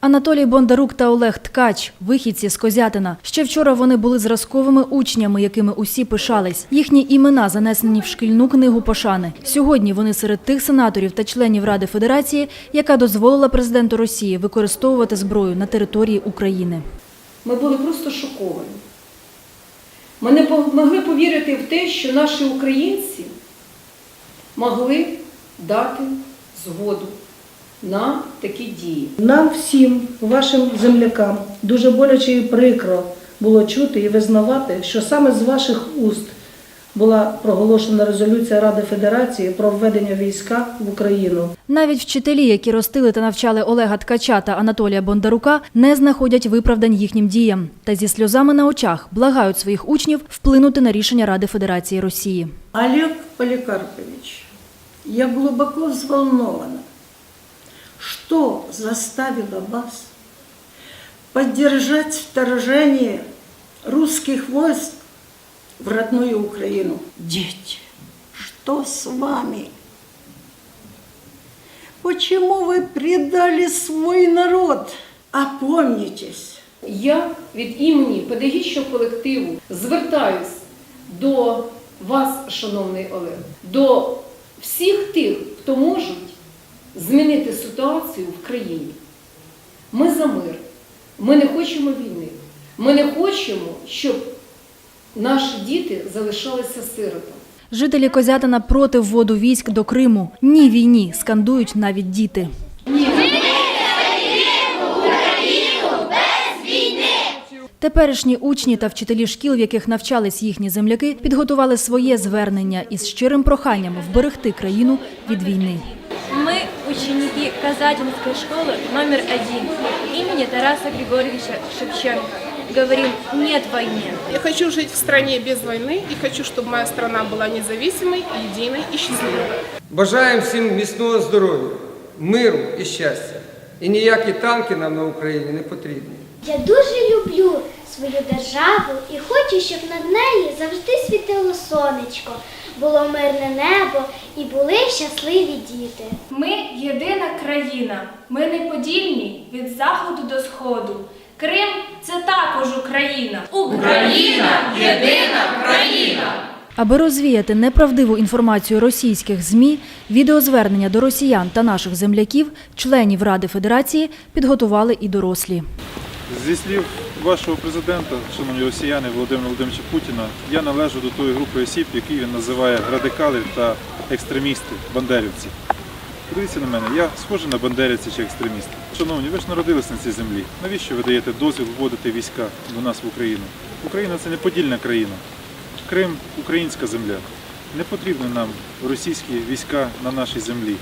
Анатолій Бондарук та Олег Ткач – вихідці з Козятина. Ще вчора вони були зразковими учнями, якими усі пишались. Їхні імена занесені в шкільну книгу пошани. Сьогодні вони серед тих сенаторів та членів Ради Федерації, яка дозволила президенту Росії використовувати зброю на території України. Ми були просто шоковані. Ми не могли повірити в те, що наші українці могли дати згоду на такі дії. Нам всім, вашим землякам, дуже боляче і прикро було чути і визнавати, що саме з ваших уст була проголошена резолюція Ради Федерації про введення війська в Україну. Навіть вчителі, які ростили та навчали Олега Ткача та Анатолія Бондарука, не знаходять виправдань їхнім діям та зі сльозами на очах благають своїх учнів вплинути на рішення Ради Федерації Росії. Олег Поликарпович, я глубоко взволнована. Что заставило вас поддержать вторжение русских войск в родную Украину? Дети, что с вами? Почему вы предали свой народ? Опомнитесь. Я від імені педагогічного колективу звертаюсь до вас, шановний Олег, до всіх тих, хто можуть змінити ситуацію в країні. Ми за мир. Ми не хочемо війни. Ми не хочемо, щоб наші діти залишалися сиротами. Жителі Козятина проти вводу військ до Криму. Ні війні скандують навіть діти. Теперішні учні та вчителі шкіл, в яких навчались їхні земляки, підготували своє звернення із щирим проханням вберегти країну від війни. Мы ученики Казатинской школы номер один имени Тараса Григорьевича Шевченко. Говорим «нет войне». Я хочу жить в стране без войны и хочу, чтобы моя страна была независимой, единой и счастливой. Бажаємо всім міцного здоров'я, миру і щастя. І ніякі танки нам на Україні не потрібні. Я дуже люблю свою державу і хочу, щоб над нею завжди світило сонечко, Було мирне небо і були щасливі діти. Ми єдина країна, ми неподільні від заходу до сходу. Крим це також Україна. Україна єдина країна. Аби розвіяти неправдиву інформацію російських ЗМІ, відеозвернення до росіян та наших земляків, членів Ради Федерації, підготували і дорослі. Зі слів вашого президента, шановні росіяни Володимира Володимировича Путіна, я належу до тої групи осіб, які він називає радикали та екстремісти, бандерівці. Подивіться на мене, я схожий на бандерівця чи екстреміста. Шановні, ви ж народились на цій землі. Навіщо ви даєте дозвіл вводити війська до нас в Україну? Україна це не подільна країна. Крим українська земля. Не потрібні нам російські війська на нашій землі.